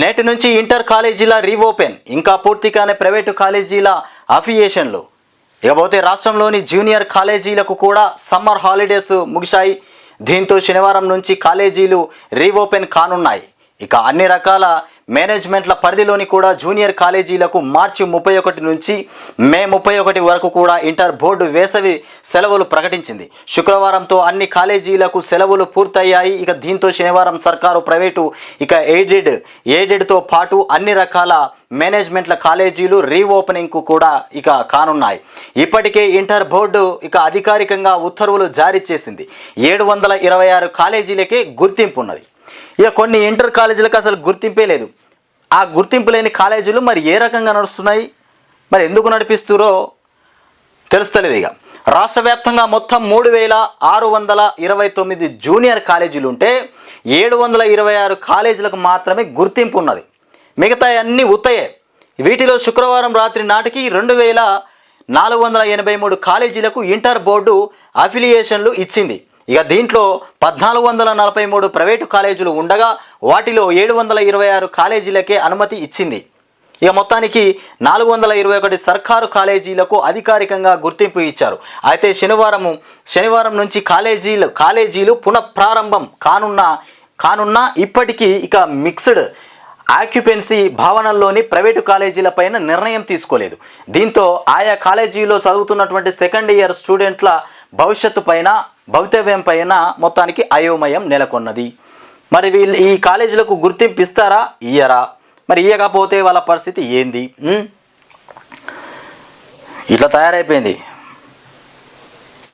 నేటి నుంచి ఇంటర్ కాలేజీల రీఓపెన్ ఇంకా పూర్తిగానే ప్రైవేటు కాలేజీల అఫిలియేషన్లు. ఇకపోతే రాష్ట్రంలోని జూనియర్ కాలేజీలకు కూడా సమ్మర్ హాలిడేస్ ముగిశాయి. దీంతో శనివారం నుంచి కాలేజీలు రీఓపెన్ కానున్నాయి. ఇక అన్ని రకాల మేనేజ్మెంట్ల పరిధిలోని కూడా జూనియర్ కాలేజీలకు మార్చి ముప్పై ఒకటి నుంచి మే ముప్పై ఒకటి వరకు కూడా ఇంటర్ బోర్డు వేసవి సెలవులు ప్రకటించింది. శుక్రవారంతో అన్ని కాలేజీలకు సెలవులు పూర్తయ్యాయి. ఇక దీంతో శనివారం సర్కారు ప్రైవేటు ఇక ఎయిడెడ్ ఎయిడెడ్తో పాటు అన్ని రకాల మేనేజ్మెంట్ల కాలేజీలు రీఓపెనింగ్కు కూడా ఇక కానున్నాయి. ఇప్పటికే ఇంటర్ బోర్డు ఇక అధికారికంగా ఉత్తర్వులు జారీ చేసింది. ఏడు వందల ఇరవై ఆరు కాలేజీలకే గుర్తింపు ఉన్నది ఇక కొన్ని ఇంటర్ కాలేజీలకు అసలు గుర్తింపే లేదు. ఆ గుర్తింపు లేని కాలేజీలు మరి ఏ రకంగా నడుస్తున్నాయి? మరి ఎందుకు నడిపిస్తురో తెలుస్తలేదు ఇక. రాష్ట్ర వ్యాప్తంగా మొత్తం మూడు వేల ఆరు వందల ఇరవై తొమ్మిది జూనియర్ కాలేజీలు ఉంటే ఏడు వందల ఇరవై ఆరు కాలేజీలకు మాత్రమే గుర్తింపు ఉన్నది. మిగతా అన్నీ ఉత్తయే. వీటిలో శుక్రవారం రాత్రి నాటికి రెండు వేల నాలుగు వందల ఎనభై మూడు కాలేజీలకు ఇంటర్ బోర్డు అఫిలియేషన్లు ఇచ్చింది. ఇక దీంట్లో పద్నాలుగు వందల నలభై మూడు ప్రైవేటు కాలేజీలు ఉండగా వాటిలో ఏడు వందల ఇరవై ఆరు కాలేజీలకే అనుమతి ఇచ్చింది. ఇక మొత్తానికి నాలుగు వందల ఇరవై ఒకటి సర్కారు కాలేజీలకు అధికారికంగా గుర్తింపు ఇచ్చారు. అయితే శనివారము శనివారం నుంచి కాలేజీలు కాలేజీలు పునఃప్రారంభం కానున్న కానున్న ఇప్పటికీ ఇక మిక్స్డ్ ఆక్యుపెన్సీ భావనల్లోని ప్రైవేటు కాలేజీలపైన నిర్ణయం తీసుకోలేదు. దీంతో ఆయా కాలేజీలో చదువుతున్నటువంటి సెకండ్ ఇయర్ స్టూడెంట్ల భవిష్యత్తు పైన భవితవ్యం పైన మొత్తానికి అయోమయం నెలకొన్నది. మరి వీళ్ళు ఈ కాలేజీలకు గుర్తింపు ఇస్తారా ఇయ్యరా. మరి ఇయ్యకపోతే వాళ్ళ పరిస్థితి ఏంది? ఇట్లా తయారైపోయింది.